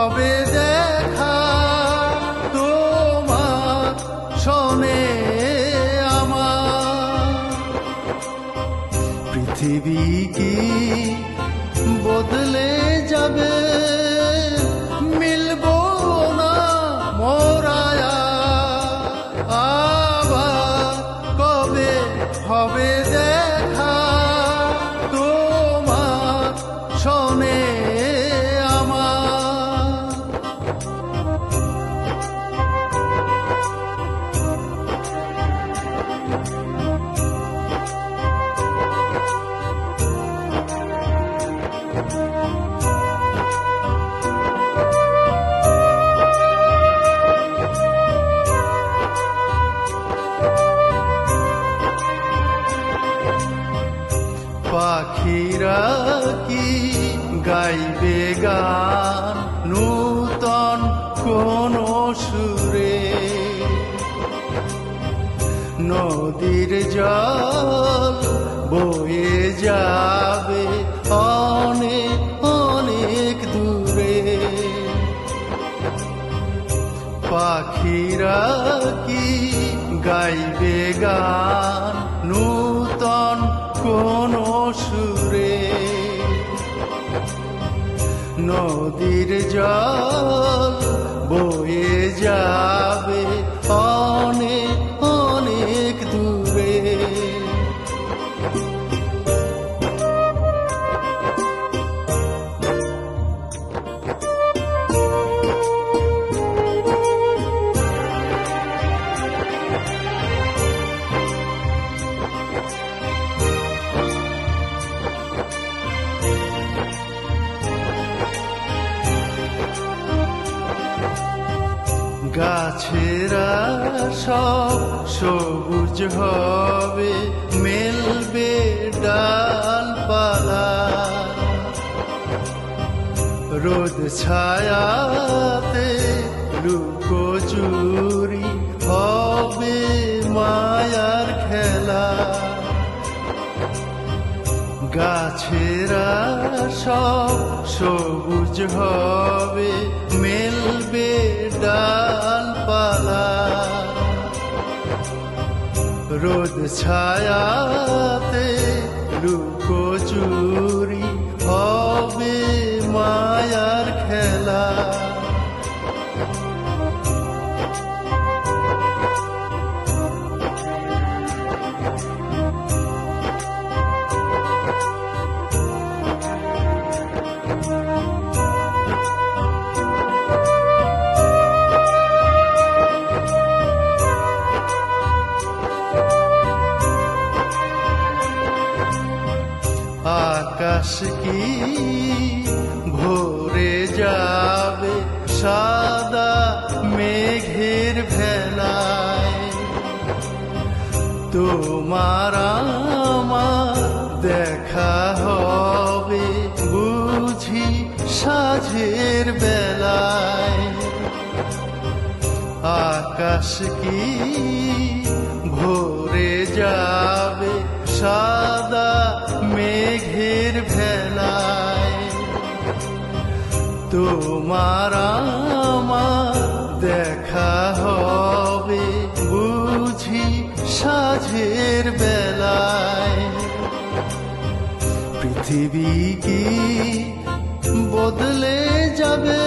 হবে দেখা তোমার শোনে আমার। পৃথিবী কি বদলে যাবে? মিলব মোরায়া। কবে হবে? পাখিরা কি গাইবে গান নূতন কোন সুরে? নদীর জল বয়ে যাবে অনেক অনেক দূরে। পাখিরা কি গাইবে গান নদীর জল। সব সবুজ হবে, মেলবে ডালপালা। রোদ ছায়াতে লুকো চুরি হবে মায়ার খেলা। গাছেরা সব সবুজ হবে, মেলবে ডালপালা। রোদ ছায়াতে লুকো আকাশ কি ভরে যাবে সাদা মেঘের ভেলায়। তোমার আমার দেখা হবে বুঝি সাঝের বেলায়। আকাশ কি ভরে যাবে সাদা তোমার আমার দেখা হবে বুঝি সাঝের বেলায়। পৃথিবী কি বদলে যাবে?